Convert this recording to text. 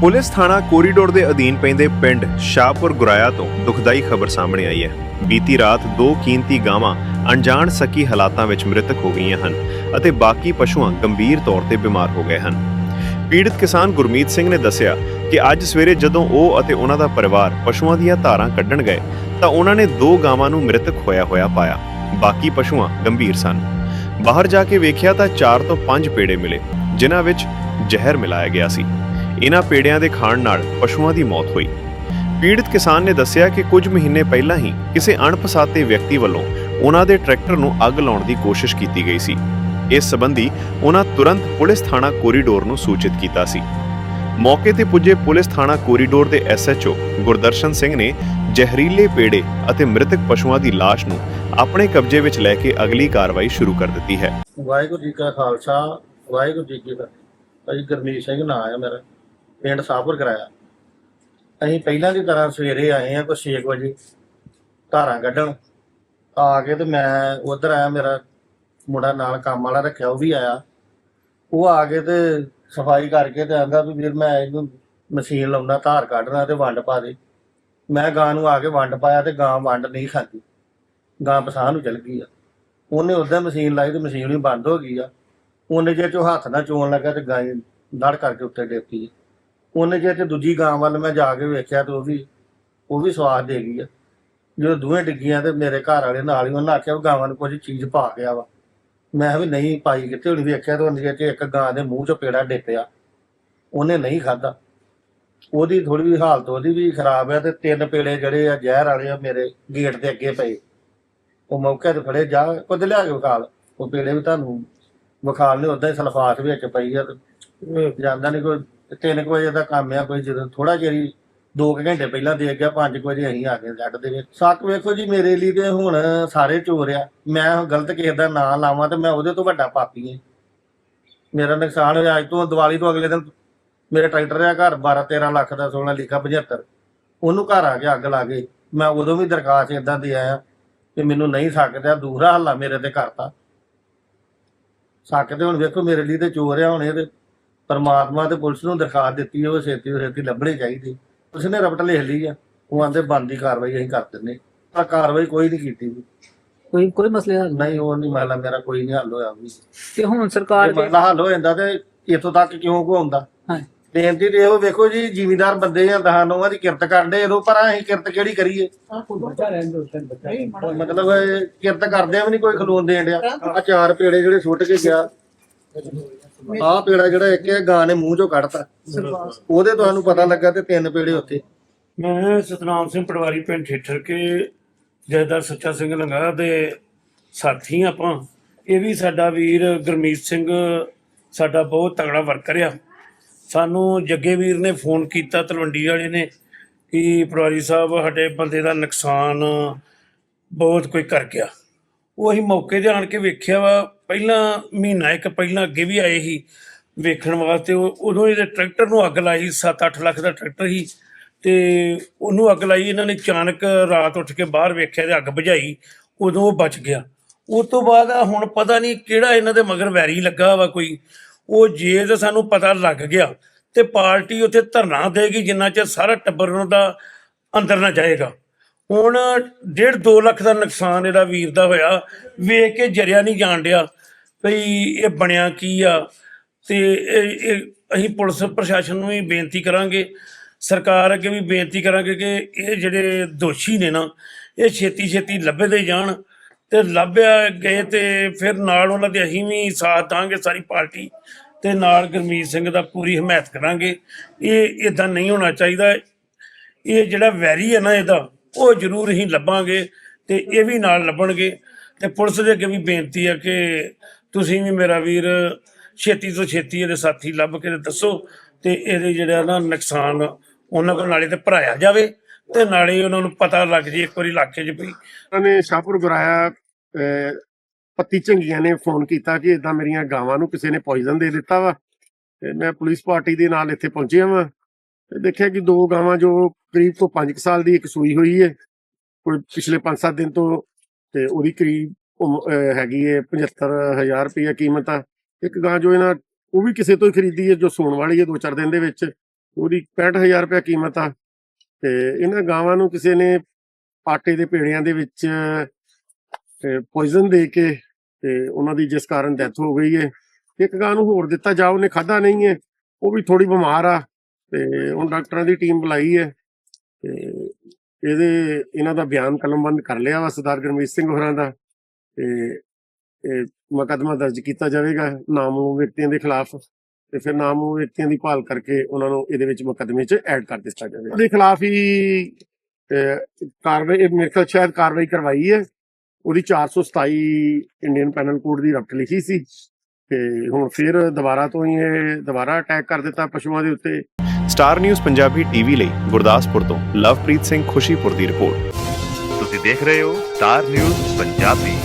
Police ਥਾਣਾ corridor ਦੇ ਅਧੀਨ ਪੈਂਦੇ ਪਿੰਡ ਸ਼ਾਹਪੁਰ ਗੁਰਾਇਆ ਤੋਂ ਦੁਖਦਾਈ ਖਬਰ ਸਾਹਮਣੇ ਆਈ ਹੈ। ਬੀਤੀ ਰਾਤ ਦੋ ਕੀਮਤੀ ਗਾਵਾਂ, ਅਣਜਾਣ ਸਕੀ ਹਾਲਾਤਾਂ ਵਿੱਚ ਮ੍ਰਿਤਕ ਹੋ ਗਈਆਂ ਹਨ ਅਤੇ ਬਾਕੀ ਪਸ਼ੂਆਂ ਗੰਭੀਰ ਤੌਰ ਤੇ ਬਿਮਾਰ ਹੋ ਗਏ ਹਨ। ਪੀੜਤ ਕਿਸਾਨ ਗੁਰਮੀਤ ਸਿੰਘ ਨੇ ਦੱਸਿਆ ਕਿ ਅੱਜ ਸਵੇਰੇ ਜਦੋਂ ਉਹ ਅਤੇ ਉਹਨਾਂ ਦਾ ਪਰਿਵਾਰ ਪਸ਼ੂਆਂ ਦੀਆਂ ਧਾਰਾਂ ਕੱਢਣ ਗਏ, ਤਾਂ ਉਹਨਾਂ ਨੇ ਦੋ ਗਾਵਾਂ ਨੂੰ ਮ੍ਰਿਤਕ ਹੋਇਆ ਹੋਇਆ ਪਾਇਆ। ਬਾਕੀ ਪਸ਼ੂਆਂ ਗੰਭੀਰ ਸਨ। ਬਾਹਰ ਜਾ ਕੇ ਵੇਖਿਆ ਤਾਂ 4 ਤੋਂ 5 ਪੇੜੇ ਮਿਲੇ, ਜਿਨ੍ਹਾਂ ਵਿੱਚ ਜ਼ਹਿਰ ਮਿਲਾਇਆ ਗਿਆ ਸੀ। ਇਹਨਾਂ ਪੇੜਿਆਂ ਦੇ ਖਾਣ ਨਾਲ ਪਸ਼ੂਆਂ ਦੀ ਮੌਤ ਹੋਈ। ਪੀੜਤ ਕਿਸਾਨ ਨੇ ਦੱਸਿਆ ਕਿ ਕੁਝ ਮਹੀਨੇ ਪਹਿਲਾਂ ਹੀ ਕਿਸੇ ਅਣਪਛਾਤੇ ਵਿਅਕਤੀ ਵੱਲੋਂ ਉਹਨਾਂ ਦੇ ਟਰੈਕਟਰ ਨੂੰ ਅੱਗ ਲਾਉਣ ਦੀ ਕੋਸ਼ਿਸ਼ ਕੀਤੀ ਗਈ ਸੀ। ਇਸ ਸੰਬੰਧੀ ਉਹਨਾਂ ਤੁਰੰਤ ਪੁਲਿਸ ਥਾਣਾ ਕੋਰੀਡੋਰ ਨੂੰ ਸੂਚਿਤ ਕੀਤਾ ਸੀ। ਮੌਕੇ ਤੇ ਪੁੱਜੇ ਪੁਲਿਸ ਥਾਣਾ ਕੋਰੀਡੋਰ ਦੇ ਐਸਐਚਓ ਗੁਰਦਰਸ਼ਨ ਸਿੰਘ ਨੇ ਜ਼ਹਿਰੀਲੇ ਪੇੜੇ ਅਤੇ ਮ੍ਰਿਤਕ ਪਸ਼ੂਆਂ ਦੀ ਲਾਸ਼ ਨੂੰ ਆਪਣੇ ਕਬਜ਼ੇ ਵਿੱਚ ਲੈ ਕੇ ਅਗਲੀ ਕਾਰਵਾਈ ਸ਼ੁਰੂ ਕਰ ਦਿੱਤੀ ਹੈ। ਵਾਹਿਗੁਰੂ ਜੀ ਕਾ ਖਾਲਸਾ, ਵਾਹਿਗੁਰੂ ਜੀ ਕੀ ਫਤਿਹ। ਭਾਈ ਗੁਰਮੀਤ ਸਿੰਘ ਨਾਂ ਆ ਮੇਰਾ। ਪਿੰਡ ਸਾਹਪੁਰ ਕਰਾਇਆ। ਅਸੀਂ ਪਹਿਲਾਂ ਦੀ ਤਰ੍ਹਾਂ ਸਵੇਰੇ ਆਏ ਆ ਕੋਈ 6 ਵਜੇ, ਧਾਰਾਂ ਕੱਢਣ। ਆ ਕੇ ਤੇ ਮੈਂ ਉਧਰ ਆਇਆ, ਮੇਰਾ ਮੁੰਡਾ ਨਾਲ ਕੰਮ ਵਾਲਾ ਰੱਖਿਆ, ਉਹ ਵੀ ਆਇਆ। ਉਹ ਆ ਕੇ ਤੇ ਸਫ਼ਾਈ ਕਰਕੇ ਤੇ ਆਂਦਾ ਵੀ ਵੀਰ ਮੈਂ ਇਹਨੂੰ ਮਸ਼ੀਨ ਲਾਉਣਾ, ਧਾਰ ਕੱਢਣਾ ਤੇ ਵੰਡ ਪਾ ਦੇ। ਮੈਂ ਗਾਂ ਨੂੰ ਆ ਕੇ ਵੰਡ ਪਾਇਆ ਤੇ ਗਾਂ ਵੰਡ ਨਹੀਂ ਖਾਂਦੀ ਗਾਂ ਪਸਾਹ ਨੂੰ ਚਲ ਗਈ ਆ। ਉਹਨੇ ਉਦਾਂ ਮਸ਼ੀਨ ਲਾਈ ਤੇ ਮਸ਼ੀਨ ਵੀ ਬੰਦ ਹੋ ਗਈ ਆ। ਉਹਨੇ ਜੇ ਚੋਂ ਹੱਥ ਨਾਲ ਚੋਣ ਲੱਗਾ ਤੇ ਗਾਂ ਦੜ ਕਰਕੇ ਉੱਤੇ ਡੇਪੀ ਉਹਨੇ ਜੇ ਤੇ ਦੂਜੀ ਗਾਂ ਵੱਲ ਮੈਂ ਜਾ ਕੇ ਵੇਖਿਆ ਤੇ ਉਹ ਵੀ ਉਹ ਵੀ ਸਵਾਦ ਦੇ ਗਈ ਆ। ਜਦੋਂ ਦੋਵੇਂ ਡਿੱਗੀਆਂ ਤੇ ਮੇਰੇ ਘਰ ਵਾਲੇ ਨਾਲ ਹੀ ਉਹਨਾਂ ਆਖਿਆ ਵੀ ਗਾਵਾਂ ਨੂੰ ਕੁਝ ਚੀਜ਼ ਪਾ ਗਿਆ ਵਾ ਮੈਂ ਵੀ ਨਹੀਂ ਪਾਈ ਕਿਤੇ ਹੁਣ ਵੇਖਿਆ ਤੇ ਉਹਨੇ ਜੇ ਇੱਕ ਗਾਂ ਦੇ ਮੂੰਹ 'ਚ ਪੇੜਾ ਡੇਪਿਆ। ਉਹਨੇ ਨਹੀਂ ਖਾਦਾ ਉਹਦੀ ਥੋੜੀ ਵੀ ਹਾਲਤ ਉਹਦੀ ਵੀ ਖਰਾਬ ਆ ਤੇ ਤਿੰਨ ਪੇੜੇ ਜਿਹੜੇ ਆ ਜ਼ਹਿਰ ਵਾਲੇ ਆ ਮੇਰੇ ਗੇਟ ਦੇ ਅੱਗੇ ਪਏ। ਉਹ ਮੌਕੇ ਤੇ ਫੜੇ ਜਾ ਕੁਝ ਲਿਆ ਕੇ ਵਿਖਾਲ। ਉਹ ਪੇੜੇ ਵੀ ਤੁਹਾਨੂੰ ਵਿਖਾਲ ਨੇ ਉਦਾਂ ਹੀ ਸਲਫਾਤ ਵਿੱਚ ਪਈ ਆ ਤੇ ਜਾਂਦਾ ਨਹੀਂ ਕੋਈ ਤਿੰਨ ਕੁ ਵਜੇ ਦਾ ਕੰਮ ਆ, ਕੋਈ ਜਦੋਂ ਥੋੜਾ ਜਿਹੀ 2 ਘੰਟੇ ਪਹਿਲਾਂ ਦੇ ਗਿਆ 5 ਵਜੇ ਅਸੀਂ ਆ ਗਏ ਜੱਟ ਦੇ ਵਿੱਚ। ਸੱਕ ਵੇਖੋ ਜੀ, ਮੇਰੇ ਲਈ ਤੇ ਹੁਣ ਸਾਰੇ ਚੋਰ ਆ। ਮੈਂ ਗਲਤ ਕਿਸੇ ਦਾ ਨਾਂ ਲਾਵਾਂ ਤੇ ਮੈਂ ਉਹਦੇ ਤੋਂ ਵੱਡਾ ਪਾਪੀ ਹਾਂ ਮੇਰਾ ਨੁਕਸਾਨ ਹੋਇਆ, ਅੱਜ ਤੋਂ ਦੀਵਾਲੀ ਤੋਂ ਅਗਲੇ ਦਿਨ ਮੇਰੇ ਟਰੈਕਟਰ ਆ ਘਰ 12 13 ਲੱਖ ਦਾ ਸੋਨਾ ਲਿਖਾ 75 ਉਹਨੂੰ ਘਰ ਆ ਕੇ ਅੱਗ ਲਾ ਗਏ ਮੈਂ ਉਦੋਂ ਵੀ ਦਰਖਾਸਤ ਇਦਾਂ ਦੇ ਆਇਆ ਕਿ ਮੈਨੂੰ ਨਹੀਂ ਸਕਦਾ ਦੂਰਾ ਹੱਲਾ ਮੇਰੇ ਤੇ ਕਰਤਾ। ਸਕਦੇ ਹੁਣ ਵੇਖੋ, ਮੇਰੇ ਲਈ ਤੇ ਚੋਰ ਆ, ਹੁਣ ਇਹ ਪਰਮਾਤਮਾ ਤੇ ਪੁਲਿਸ ਨੂੰ ਦਰਖਾਸਤ ਦਿੱਤੀ ਉਹ ਛੇਤੀ ਤੋਂ ਛੇਤੀ ਲੱਭਣੀ ਚਾਹੀਦੀ। ਪੁਲਿਸ ਨੇ ਰਪਟ ਲਿਖ ਲਈ ਆ। ਉਹ ਆਂਦੇ ਬੰਦੀ ਕਾਰਵਾਈ ਅਸੀਂ ਕਰ ਦਿੰਨੇ ਆ ਕਾਰਵਾਈ ਕੋਈ ਨਹੀਂ ਕੀਤੀ ਵੀ। ਕੋਈ ਕੋਈ ਮਸਲੇ ਹੱਲ ਨਹੀਂ? ਉਹ ਨਹੀਂ ਮਾਲਾ ਮੇਰਾ ਕੋਈ ਨਹੀਂ ਹੱਲ ਹੋਇਆ ਵੀ। ਤੇ ਹੁਣ ਸਰਕਾਰ ਜੇ ਦੇ ਮਾਲਾ ਹੱਲ ਹੋ ਜਾਂਦਾ ਤੇ ਇੱਥੋਂ ਤੱਕ ਕਿਉਂ ਕੋ ਆਉਂਦਾ ਹਾਂ। ਬੇਨਤੀ ਤੇ ਇਹੋ ਵੇਖੋ ਜੀ ਜ਼ਿਮੀਦਾਰ ਬੰਦੇ ਆ ਦਹਾਂ ਨੋਆਂ ਦੀ ਕਿਰਤ ਕਰਦੇ ਇਹਦੋਂ ਪਰ ਅਸੀਂ ਕਿਰਤ ਕਿਹੜੀ ਕਰੀਏ? ਮਤਲਬ ਕਿਰਤ ਕਰਦੇ ਵੀ ਨਹੀਂ ਕੋਈ ਖਲੋਣ ਦੇਣ ਡਿਆ। ਆ ਚਾਰ ਪੇੜੇ ਜਿਹੜੇ ਸੁੱਟ ਕੇ ਗਿਆ। ਆਹ ਪੇੜਾ ਜਿਹੜਾ ਇੱਕ ਹੈ ਗਾਂ ਨੇ ਮੂੰਹ ਚੋਂ ਕੱਢਤਾ। ਉਹਦੇ ਤੁਹਾਨੂੰ ਪਤਾ ਲੱਗਾ ਤੇ ਤਿੰਨ ਪੇੜੇ ਉੱਥੇ। ਮੈਂ ਸਤਨਾਮ ਸਿੰਘ ਪਟਵਾਰੀ ਪਿੰਡ ਠੇਠਰ ਕੇ ਜਥੇਦਾਰ ਸੱਚਾ ਸਿੰਘ ਲੰਗਾ ਦੇ ਸਾਥੀ ਆਪਾਂ। ਇਹ ਵੀ ਸਾਡਾ ਵੀਰ ਗੁਰਮੀਤ ਸਿੰਘ, ਸਾਡਾ ਬਹੁਤ ਤਗੜਾ ਵਰਕਰ ਆ। ਸਾਨੂੰ ਜੱਗੇ ਵੀਰ ਨੇ ਫੋਨ ਕੀਤਾ, ਤਲਵੰਡੀ ਵਾਲੇ ਨੇ, ਕਿ ਪਟਵਾਰੀ ਸਾਹਿਬ, ਸਾਡੇ ਬੰਦੇ ਦਾ ਨੁਕਸਾਨ ਬਹੁਤ ਕੋਈ ਕਰ ਗਿਆ। ਉਹ ਅਸੀਂ ਮੌਕੇ ਤੇ ਆਣ ਕੇ ਵੇਖਿਆ ਵਾ। ਪਹਿਲਾਂ ਮਹੀਨਾ ਇੱਕ ਪਹਿਲਾਂ ਅੱਗੇ ਵੀ ਆਏ ਸੀ ਵੇਖਣ ਵਾਸਤੇ। ਉਹ- ਉਦੋਂ ਇਹਦੇ ਟਰੈਕਟਰ ਨੂੰ ਅੱਗ ਲਾਈ 7-8 ਲੱਖ ਦਾ ਟਰੈਕਟਰ ਸੀ। ਤੇ ਉਹਨੂੰ ਅੱਗ ਲਾਈ, ਇਹਨਾਂ ਨੇ ਅਚਾਨਕ ਰਾਤ ਉੱਠ ਕੇ ਬਾਹਰ ਵੇਖਿਆ ਤੇ ਅੱਗ ਬੁਝਾਈ, ਉਦੋਂ ਉਹ ਬਚ ਗਿਆ। ਉਸ ਤੋਂ ਬਾਅਦ ਹੁਣ ਪਤਾ ਨਹੀਂ ਕਿਹੜਾ ਇਹਨਾਂ ਦੇ ਮਗਰ ਵੈਰੀ ਲੱਗਾ ਵਾ ਕੋਈ। ਉਹ ਜੇ ਤਾਂ ਸਾਨੂੰ ਪਤਾ ਲੱਗ ਗਿਆ ਤੇ ਪਾਰਟੀ ਉੱਥੇ ਧਰਨਾ ਦੇਗੀ, ਜਿੰਨਾ ਚਿਰ ਸਾਰਾ ਟੱਬਰ ਉਹਨਾਂ ਦਾ ਅੰਦਰ ਨਾ ਜਾਏਗਾ। ਹੁਣ 1.5 2 ਲੱਖ ਦਾ ਨੁਕਸਾਨ ਇਹਦਾ ਵੀਰ ਦਾ ਹੋਇਆ, ਵੇਖ ਕੇ ਜਰਿਆ ਨਹੀਂ ਜਾਣ ਡਿਆ ਭਈ ਇਹ ਬਣਿਆ ਕੀ ਆ। ਤੇ ਇਹ ਅਸੀਂ ਪੁਲਿਸ ਪ੍ਰਸ਼ਾਸਨ ਨੂੰ ਵੀ ਬੇਨਤੀ ਕਰਾਂਗੇ, ਸਰਕਾਰ ਅੱਗੇ ਵੀ ਬੇਨਤੀ ਕਰਾਂਗੇ ਕਿ ਇਹ ਜਿਹੜੇ ਦੋਸ਼ੀ ਨੇ ਨਾ, ਇਹ ਛੇਤੀ ਛੇਤੀ ਲੱਭੇ ਦੇ ਜਾਣ ਤੇ ਲੱਭਿਆ ਗਏ ਤੇ ਫਿਰ ਨਾਲ ਉਹਨਾਂ ਦੇ ਅਸੀਂ ਵੀ ਸਾਥ ਦਾਂਗੇ ਸਾਰੀ ਪਾਰਟੀ ਤੇ ਨਾਲ ਗੁਰਮੀਤ ਸਿੰਘ ਦਾ ਪੂਰੀ ਹਮਾਇਤ ਕਰਾਂਗੇ। ਇਹ ਇਦਾਂ ਨਹੀਂ ਹੋਣਾ ਚਾਹੀਦਾ। ਇਹ ਜਿਹੜਾ ਵੈਰੀ ਹੈ ਨਾ ਇਹਦਾ ਉਹ ਜ਼ਰੂਰ ਹੀ ਲੱਭਾਂਗੇ ਤੇ ਇਹ ਵੀ ਨਾਲ ਲੱਭਣਗੇ। ਤੇ ਪੁਲਿਸ ਦੇ ਅੱਗੇ ਵੀ ਬੇਨਤੀ ਹੈ ਕਿ ਤੁਸੀਂ ਵੀ ਮੇਰਾ ਵੀਰ ਛੇਤੀ ਤੋਂ ਛੇਤੀ ਇਹਦੇ ਸਾਥੀ ਲੱਭ ਕੇ ਦੱਸੋ ਤੇ ਇਹਦੇ ਜਿਹੜਾ ਨਾ ਨੁਕਸਾਨ ਉਹਨਾਂ ਕੋਲ ਨਾਲੇ ਤੇ ਭਰਾਇਆ ਜਾਵੇ ਤੇ ਨਾਲੇ ਉਹਨਾਂ ਨੂੰ ਪਤਾ ਲੱਗ ਜੇ ਇੱਕ ਵਾਰੀ ਇਲਾਕੇ 'ਚ ਵੀ। ਉਹਨਾਂ ਨੇ ਸ਼ਾਹਪੁਰ ਗੁਰਾਇਆ ਅਹ, ਪੱਤੀ ਝੰਗੀਆਂ ਨੇ ਫੋਨ ਕੀਤਾ ਕਿ ਇਦਾਂ ਮੇਰੀਆਂ ਗਾਵਾਂ ਨੂੰ ਕਿਸੇ ਨੇ ਪੋਇਜ਼ਨ ਦੇ ਦਿੱਤਾ ਵਾ ਤੇ ਮੈਂ ਪੁਲਿਸ ਪਾਰਟੀ ਦੇ ਨਾਲ ਇੱਥੇ ਪਹੁੰਚਿਆ ਵਾਂ। ਦੇਖਿਆ ਕਿ ਦੋ ਗਾਵਾਂ ਜੋ ਕਰੀਬ ਤੋਂ 5 ਸਾਲ ਦੀ ਇੱਕ ਸੂਈ ਹੋਈ ਹੈ ਕੋਈ ਪਿਛਲੇ 5-7 ਦਿਨ ਤੋਂ, ਤੇ ਉਹਦੀ ਕਰੀਬ ਉਮ- ਹੈਗੀ ਹੈ 75000 ਰੁਪਏ ਕੀਮਤ ਆ। ਇੱਕ ਗਾਂ ਜੋ ਇਹਨਾਂ, ਉਹ ਵੀ ਕਿਸੇ ਤੋਂ ਹੀ ਖਰੀਦੀ ਹੈ ਜੋ ਸੂਣ ਵਾਲੀ ਹੈ ਦੋ ਚਾਰ ਦਿਨ ਦੇ ਵਿੱਚ, ਉਹਦੀ 65000 ਰੁਪਏ ਕੀਮਤ ਆ। ਤੇ ਇਹਨਾਂ ਗਾਵਾਂ ਨੂੰ ਕਿਸੇ ਨੇ ਆਟੇ ਦੇ ਪੇੜਿਆਂ ਦੇ ਵਿੱਚ ਪੋਇਜ਼ਨ ਦੇ ਕੇ, ਤੇ ਉਹਨਾਂ ਦੀ ਜਿਸ ਕਾਰਨ ਡੈਥ ਹੋ ਗਈ ਹੈ ਇੱਕ ਗਾਂ ਨੂੰ ਹੋਰ ਦਿੱਤਾ ਜਾ, ਉਹਨੇ ਖਾਦਾ ਨਹੀਂ ਹੈ ਉਹ ਵੀ ਥੋੜੀ ਬਿਮਾਰ ਆ। ਤੇ ਹੁਣ ਡਾਕਟਰਾਂ ਦੀ ਟੀਮ ਬੁਲਾਈ ਹੈ ਤੇ ਇਹਦੇ, ਇਹਨਾਂ ਦਾ ਬਿਆਨ ਕਲਮਬੰਦ ਕਰ ਲਿਆ ਵਾ ਸਰਦਾਰ ਗੁਰਮੀਤ ਸਿੰਘ ਹੋਰਾਂ ਦਾ ਤੇ ਇਹ ਮੁਕੱਦਮਾ ਦਰਜ ਕੀਤਾ ਜਾਵੇਗਾ ਨਾਮੂ ਵਿਅਕਤੀਆਂ ਦੇ ਖਿਲਾਫ ਤੇ ਫਿਰ ਨਾਮੂ ਵਿਅਕਤੀਆਂ ਦੀ ਭਾਲ ਕਰਕੇ ਉਹਨਾਂ ਨੂੰ ਇਹਦੇ ਵਿੱਚ ਮੁਕੱਦਮੇ 'ਚ ਐਡ ਕਰ ਦਿੱਤਾ ਜਾਵੇਗਾ। ਉਹਦੇ ਖਿਲਾਫ ਹੀ ਕਾਰਵਾਈ ਮੇਰੇ ਖਿਆਲ ਸ਼ਾਇਦ ਕਾਰਵਾਈ ਕਰਵਾਈ ਹੈ। ਉਹਦੀ 427 ਇੰਡੀਅਨ ਪੈਨਲ ਕੋਡ ਦੀ ਰਫਟ ਲਿਖੀ ਸੀ ਤੇ ਹੁਣ ਫਿਰ ਦੁਬਾਰਾ ਤੋਂ ਹੀ ਇਹ ਦੁਬਾਰਾ ਅਟੈਕ ਕਰ ਦਿੱਤਾ ਪਸ਼ੂਆਂ ਦੇ ਉੱਤੇ। ਸਟਾਰ ਨਿਊਜ਼ ਪੰਜਾਬੀ ਟੀਵੀ ਲਈ ਗੁਰਦਾਸਪੁਰ ਤੋਂ ਲਵਪ੍ਰੀਤ ਸਿੰਘ ਖੁਸ਼ੀਪੁਰ ਦੀ ਰਿਪੋਰਟ ਤੁਸੀਂ ਦੇਖ ਰਹੇ ਹੋ ਸਟਾਰ ਨਿਊਜ਼ ਪੰਜਾਬੀ